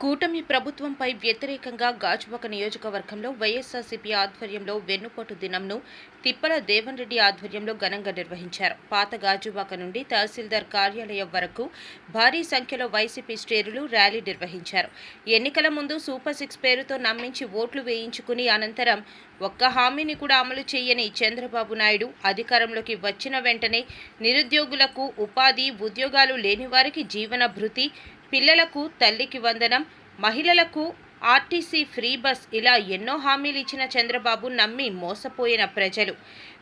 కూటమి ప్రభుత్వంపై వ్యతిరేకంగా గాజువాక నియోజకవర్గంలో వైఎస్ఆర్సీపీ ఆధ్వర్యంలో వెన్నుపోటు దినంను తిప్పల దేవన్ రెడ్డి ఆధ్వర్యంలో ఘనంగా నిర్వహించారు. పాత గాజువాక నుండి తహసీల్దార్ కార్యాలయం వరకు భారీ సంఖ్యలో వైసీపీ శ్రేణులు ర్యాలీ నిర్వహించారు. ఎన్నికల ముందు సూపర్ సిక్స్ పేరుతో నమ్మించి ఓట్లు వేయించుకుని అనంతరం ఒక్క హామీని కూడా అమలు చేయని చంద్రబాబు నాయుడు అధికారంలోకి వచ్చిన వెంటనే నిరుద్యోగులకు ఉపాధి ఉద్యోగాలు లేని వారికి జీవన భృతి పిల్లలకు తల్లికి వందనం మహిళలకు ఆర్టీసీ ఫ్రీ బస్ ఇలా ఎన్నో హామీలు ఇచ్చిన చంద్రబాబు నమ్మి మోసపోయిన ప్రజలు.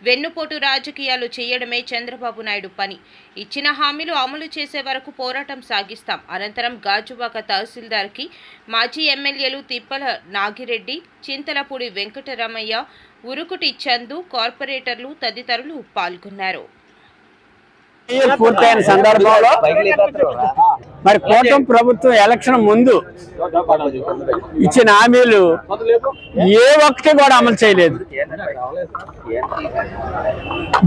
వెన్నుపోటు రాజకీయాలు చేయడమే చంద్రబాబు నాయుడు పని. ఇచ్చిన హామీలు అమలు చేసే వరకు పోరాటం సాగిస్తాం. అనంతరం గాజువాక తహసీల్దార్కి మాజీ ఎమ్మెల్యేలు తిప్పల నాగిరెడ్డి చింతలపూడి వెంకటరమయ్య ఉరుకుటి చందు కార్పొరేటర్లు తదితరులు పాల్గొన్నారు. పూర్తయిన సందర్భంలో మరి కూటమి ప్రభుత్వం ఎలక్షన్ ముందు ఇచ్చిన హామీలు ఏ ఒక్కటి కూడా అమలు చేయలేదు.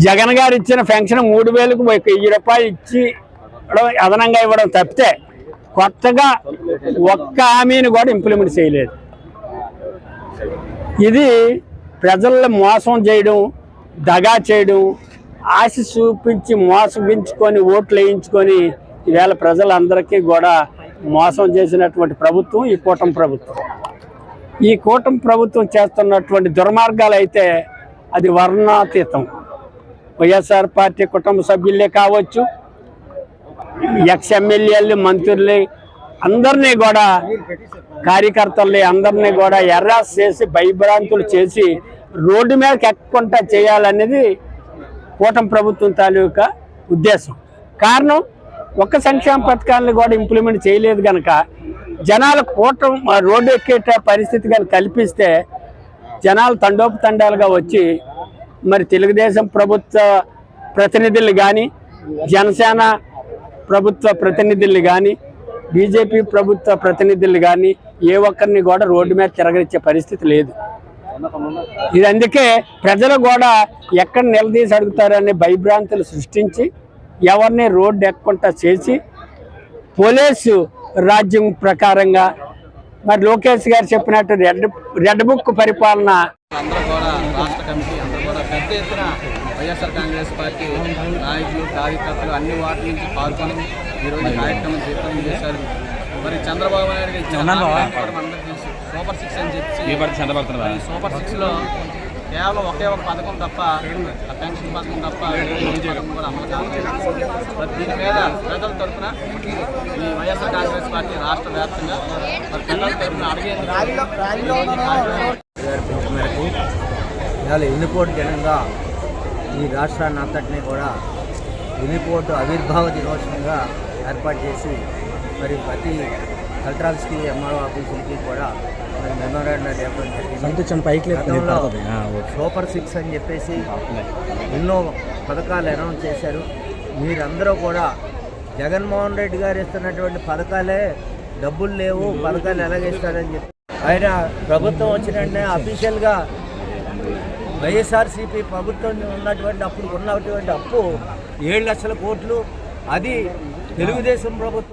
జగన్ గారు ఇచ్చిన పెన్షన్ మూడు వేలకు వెయ్యి రూపాయలు ఇచ్చి అదనంగా ఇవ్వడం తప్పితే కొత్తగా ఒక్క హామీని కూడా ఇంప్లిమెంట్ చేయలేదు. ఇది ప్రజల్ని మోసం చేయడం దగా చేయడం ఆశ చూపించి మోసగించుకొని ఓట్లు వేయించుకొని ఈవేళ ప్రజలందరికీ కూడా మోసం చేసినటువంటి ప్రభుత్వం ఈ కూటమి ప్రభుత్వం. ఈ కూటమి ప్రభుత్వం చేస్తున్నటువంటి దుర్మార్గాలు అయితే అది వర్ణాతీతం. వైఎస్ఆర్ పార్టీ కుటుంబ సభ్యులే కావచ్చు ఎక్స్ ఎమ్మెల్యేలు మంత్రులు అందరినీ కూడా కార్యకర్తల్ని అందరినీ కూడా ఎర్రాస్ చేసి భయభ్రాంతులు చేసి రోడ్డు మీదకి ఎక్కకుండా చేయాలనేది కూటమి ప్రభుత్వం తాలూకా ఉద్దేశం. కారణం ఒక్క సంక్షేమ పథకాలను కూడా ఇంప్లిమెంట్ చేయలేదు కనుక జనాలు కూటం రోడ్డు ఎక్కేట పరిస్థితి కానీ కల్పిస్తే జనాలు తండోపతండాలుగా వచ్చి మరి తెలుగుదేశం ప్రభుత్వ ప్రతినిధులు కానీ జనసేన ప్రభుత్వ ప్రతినిధులు కానీ బీజేపీ ప్రభుత్వ ప్రతినిధులు కానీ ఏ ఒక్కరిని కూడా రోడ్డు మీద తిరగరిచ్చే పరిస్థితి లేదు. ఇది అందుకే ప్రజలు కూడా ఎక్కడ నిలదీసి అడుగుతారనే భయభ్రాంతులు సృష్టించి ఎవరిని రోడ్డు ఎక్కకుండా చేసి పోలీసు రాజ్యం ప్రకారంగా మరి లోకేష్ గారు చెప్పినట్టు రెడ్ రెడ్ బుక్ పరిపాలన అందరూ కూడా రాష్ట్ర కమిటీ అందరూ కూడా పెద్ద ఎత్తున వైఎస్ఆర్ కాంగ్రెస్ పార్టీ నాయకులు కార్యకర్తలు అన్ని వాటి నుంచి పాల్గొని ఈరోజు కార్యక్రమం తీర్థం చేశారు. మరి చంద్రబాబు నాయుడు గారు మనందరికీ తెలుసు. సూపర్ సిక్స్ అని చెప్పి సూపర్ సిక్స్లో కేవలం ఒకే ఒక పథకం తప్ప ఆ పెన్షన్ పథకం తప్ప కూడా అమలు మరి దీని మీద ప్రజల తరఫున ఈ వైఎస్ఆర్ కాంగ్రెస్ పార్టీ రాష్ట్ర వ్యాప్తంగా మరి ప్రజల తరఫున అడిగేందుకు ఎన్నిపోటు దినంగా ఈ రాష్ట్రాన్ని అంతటినీ కూడా ఎన్నిపోటు ఆవిర్భావ దినోత్సవంగా ఏర్పాటు చేసి మరి ప్రతి కలెక్టరాల్స్కి ఎంఆర్ఓ ఆఫీసులకి కూడా మరి మెమోరాండం ఇవ్వడం జరిగింది. గతంలో సూపర్ సిక్స్ అని చెప్పేసి ఎన్నో పథకాలు అనౌన్స్ చేశారు. మీరందరూ కూడా జగన్మోహన్ రెడ్డి గారు ఇస్తున్నటువంటి పథకాలే డబ్బులు లేవు పథకాలు ఎలాగిస్తారని చెప్పి. ఆయన ప్రభుత్వం వచ్చిన వెంటనే అఫీషియల్గా వైఎస్ఆర్సీపీ ప్రభుత్వం ఉన్నటువంటి అప్పుడు ఉన్నటువంటి అప్పు ఏడు లక్షల కోట్లు. అది తెలుగుదేశం ప్రభుత్వం